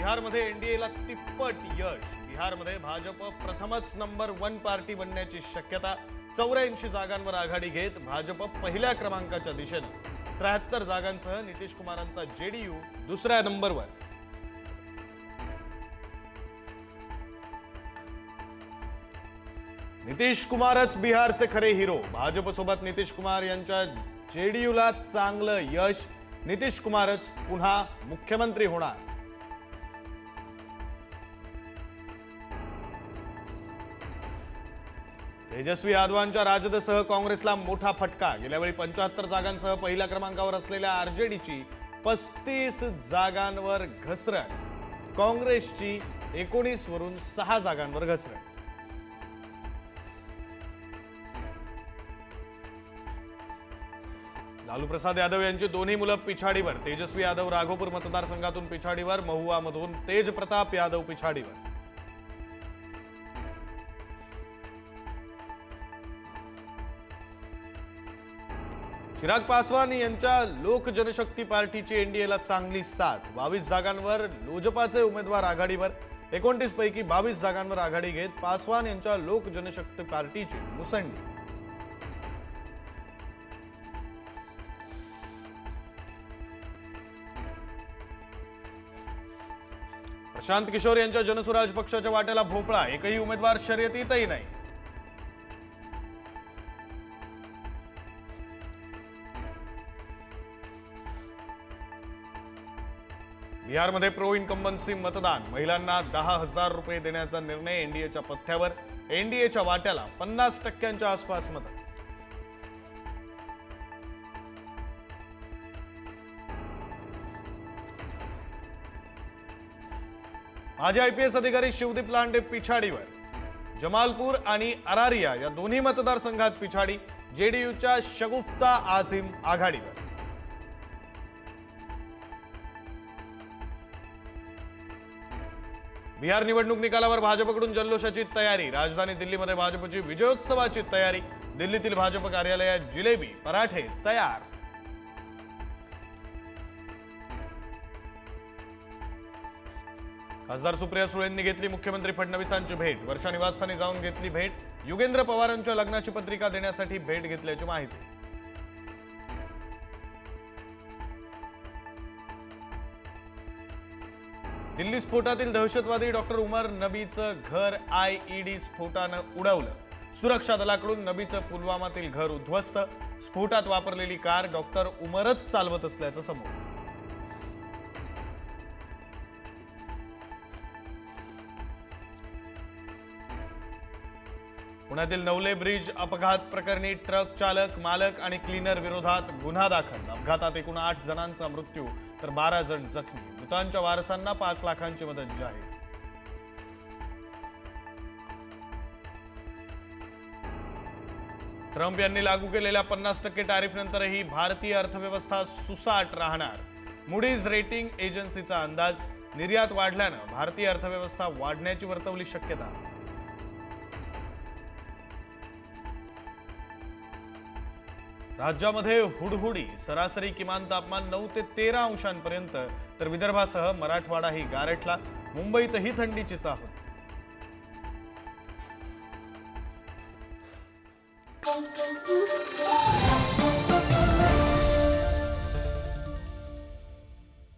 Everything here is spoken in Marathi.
बिहारमध्ये एनडीएला तिप्पट यश. बिहारमध्ये भाजप प्रथमच नंबर वन पार्टी बनण्याची शक्यता. चौऱ्याऐंशी जागांवर आघाडी घेत भाजप पहिल्या क्रमांकाच्या दिशेनं. त्र्याहत्तर जागांसह नितीश कुमारांचा जेडीयू दुसऱ्या नंबरवर नितीश कुमारच बिहारचे खरे हिरो. भाजपसोबत नितीश कुमार यांच्या जेडीयूला चांगलं यश. नितीश कुमारच पुन्हा मुख्यमंत्री होणार. तेजस्वी यादवांच्या राजदसह काँग्रेसला मोठा फटका. गेल्यावेळी पंच्याहत्तर जागांसह पहिल्या क्रमांकावर असलेल्या आरजेडीची पस्तीस जागांवर घसरण. काँग्रेसची एकोणीस वरून सहा जागांवर घसरण. लालू प्रसाद यादव यांची दोन्ही मुलं पिछाडीवर. तेजस्वी यादव राघोपूर मतदारसंघातून पिछाडीवर महुआमधून तेज प्रताप यादव पिछाडीवर. चिराग पासवान यांच्या लोक जनशक्ती पार्टीची एनडीएला चांगली साथ. बावीस जागांवर लोजपाचे उमेदवार आघाडीवर. एकोणतीस पैकी बावीस जागांवर आघाडी घेत पासवान यांच्या लोक जनशक्ती पार्टीची मुसंडी. प्रशांत किशोर यांच्या जनसुराज पक्षाच्या वाट्याला भोपळा. एकही उमेदवार शर्यतीतही नाही. बिहारमध्ये प्रो इन्कम्बन्सी मतदान. महिलांना दहा हजार रुपये देण्याचा निर्णय एनडीएच्या पथ्यावर. एनडीएच्या वाट्याला पन्नास टक्क्यांच्या आसपास मत. माजी आयपीएस अधिकारी शिवदीप लांडे पिछाडीवर. जमालपूर आणि अरारिया या दोन्ही मतदारसंघात पिछाडी. जेडीयूच्या शगुफ्ता आझिम आघाडीवर. बिहार निवडणूक निकालावर भाजपकडून जल्लोषाची तयारी. राजधानी दिल्लीमध्ये भाजपची विजयोत्सवाची तयारी. दिल्लीतील भाजप कार्यालयात जिलेबी पराठे तयार. खासदार सुप्रिया सुळेंनी घेतली मुख्यमंत्री फडणवीसांची भेट. वर्षा निवासस्थानी जाऊन घेतली भेट. युगेंद्र पवारांच्या लग्नाची पत्रिका देण्यासाठी भेट घेतल्याची माहिती. दिल्ली स्फोटातील दहशतवादी डॉक्टर उमर नबीचं घर आय ईडी स्फोटानं उडवलं. सुरक्षा दलाकडून नबीचं पुलवामातील घर उद्ध्वस्त. स्फोटात वापरलेली कार डॉक्टर उमरच चालवत असल्याचं समोर. पुण्यातील नवले ब्रिज अपघात प्रकरणी ट्रक चालक मालक आणि क्लीनर विरोधात गुन्हा दाखल. अपघातात एकूण आठ जणांचा मृत्यू तर बारा जण जखमी. मृतांच्या वारसांना पाच लाखांची मदत जाहीर. ट्रम्प यांनी लागू केलेल्या पन्नास टक्के टॅरिफनंतरही भारतीय अर्थव्यवस्था सुसाट राहणार. मुडीज रेटिंग एजन्सीचा अंदाज निर्यात वाढल्यानं भारतीय अर्थव्यवस्था वाढण्याची वर्तवली शक्यता. राज्यामध्ये हुडहुडी सरासरी किमान तापमान नऊ ते तेरा अंशांपर्यंत तर विदर्भासह मराठवाडाही गारठला मुंबईतही थंडीची चाह Thank you.